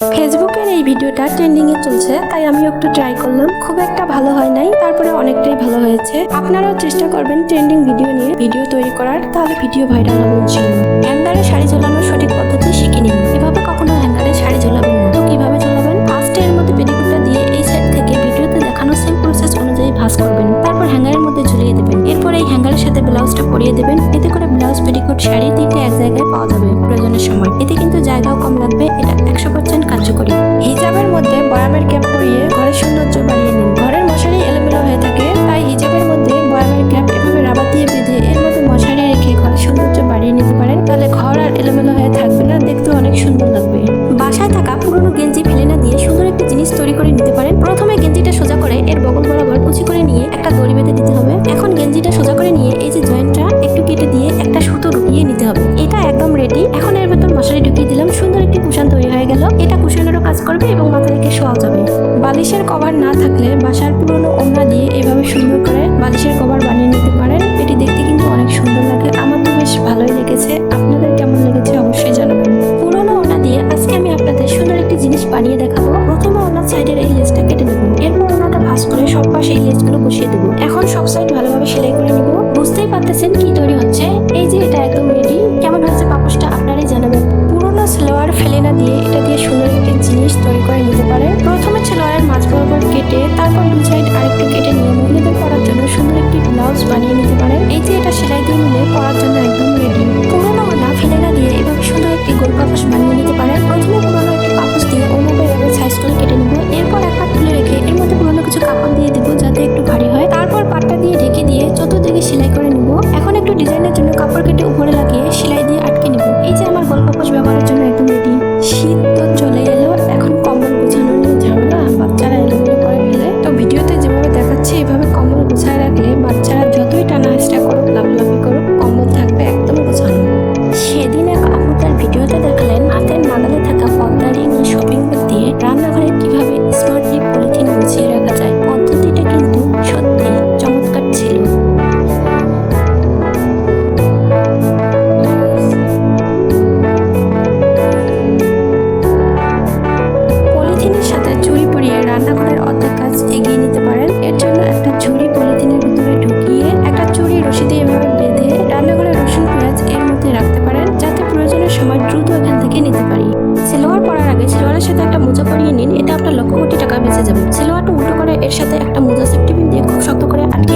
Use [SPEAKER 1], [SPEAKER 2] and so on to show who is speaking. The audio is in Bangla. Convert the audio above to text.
[SPEAKER 1] ফেসবুকের এই ভিডিওটা ট্রেন্ডিং এ চলছে, তাই আমি একটু ট্রাই করলাম। খুব একটা ভালো হয় নাই, তারপরে অনেকটাই ভালো হয়েছে। আপনারাও চেষ্টা করবেন ট্রেন্ডিং ভিডিও নিয়ে ভিডিও তৈরি করার, তাহলে ভিডিও ভাইরাল হবে হ্যাঙ্গারে শাড়ি ঝোলানোর সঠিক পদ্ধতি শিখে নিন। এভাবে কখনো হ্যাঙ্গারে শাড়ি ঝোলাবেন না। তো কীভাবে ঝোলাবেন? ফার্স্টে এর মধ্যে পেটিকুটটা দিয়ে এই সাইড থেকে ভিডিওতে দেখানো সেম প্রসেস অনুযায়ী ভাঁজ করবেন। তারপর হ্যাঙ্গারের মধ্যে ঝুলিয়ে দেবেন। এরপর এই হ্যাঙ্গারের সাথে ব্লাউজটা পরিয়ে দেবেন। এতে ব্লাউজ পেটিকোট শাড়ি তিনটে এক জায়গায় পাওয়া যাবে প্রয়োজনের সময়। এতে কিন্তু জায়গাও কম লাগবে, এটা একশো পার্সেন্ট কার্যকরী। হিজাবের মধ্যে বয়ামের ক্যাপ পরিয়ে ঘরের সৌন্দর্য বাড়িয়ে নিন। ঘরের মশারি এলোমেলো হয়ে থাকে, তাই হিজাবের মধ্যে বয়ামের ক্যাপ এভাবে রাবার দিয়ে বেঁধে এর মধ্যে মশারি রেখে ঘরের সৌন্দর্য বাড়িয়ে নিতে পারেন। তাহলে ঘর আর এলোমেলো হয়ে থাকবে না দেখতে অনেক সুন্দর লাগবে। বাসায় থাকা পুরনো গেঞ্জি ফেলে না দিয়ে সুন্দর একটা জিনিস তৈরি করে নিতে পারেন। প্রথমে গেঞ্জিটা সোজা করে এর বগল বরাবর কুচি করে নিয়ে একটা দড়ি বেঁধে দিতে মশারি ঢুকিয়ে দিলাম, সুন্দর একটি কুশান তৈরি হয়ে গেল। এটা কুশানেরও কাজ করবে এবং মাথা রেখে শোয়া যাবে। বালিশের কভার না থাকলে বাসার পুরনো ওড়না দিয়ে এভাবে সুন্দর করে বালিশের কভার বানিয়ে নিতে পারেন। এটি দেখতে কিন্তু অনেক সুন্দর লাগে। আমার তো বেশ ভালোই লেগেছে। আপনাদের কেমন লেগেছে অবশ্যই জানাবেন। পুরনো ওড়না দিয়ে আজকে আমি আপনাদের সুন্দর একটি জিনিস বানিয়ে দেখাবো। প্রথমে ওনার সাইডের এই লেসটা কেটে নেব। এরপর ওনাটা ভাঁজ করে সব পাশে এই লেসগুলো বসিয়ে দেবো। এখন সব সাইড ভালোভাবে সেলাই করে নিব। বুঝতেই পারতেছেন কি তৈরি হচ্ছে? এই যে এটা একদম রেডি ব্লাউজ বানিয়ে নিতে পারেন এই যে এটা সেলাই দিয়ে নিলে পরার জন্য একদম রেডি পুরোনো না দিয়ে এভাবে সুন্দর একটি গোল পাপোশ বানিয়ে নিতে পারেন প্রথমে পুরোনো একটি পাপোশ দিয়ে ওনাটা এভাবে সাইজ করে কেটে নেব। এরপর এক পাট তুলে রেখে এর মধ্যে পুরোনো কিছু কাপড় দিয়ে দিব যাতে একটু ভারী হয়। তারপর পাটটা দিয়ে ঢেকে দিয়ে চতুর্দিকে সেলাই করে নিব। এখন একটু ডিজাইনের জন্য কাপড় কেটে উপরে লাগিয়ে সেলাই দিয়ে আটকে নিব। এই যে আমার গোল পাপোশ ব্যবহারের জন্য একদম রেডি শীত একটা মোজা পরিয়ে নিন এতে আপনার লক্ষ কোটি টাকা বেঁচে যাবে। সেলোয়ারটা উল্টো করে, এর সাথে একটা মোজা সেফটি পিন দিয়ে খুব শক্ত করে আটকে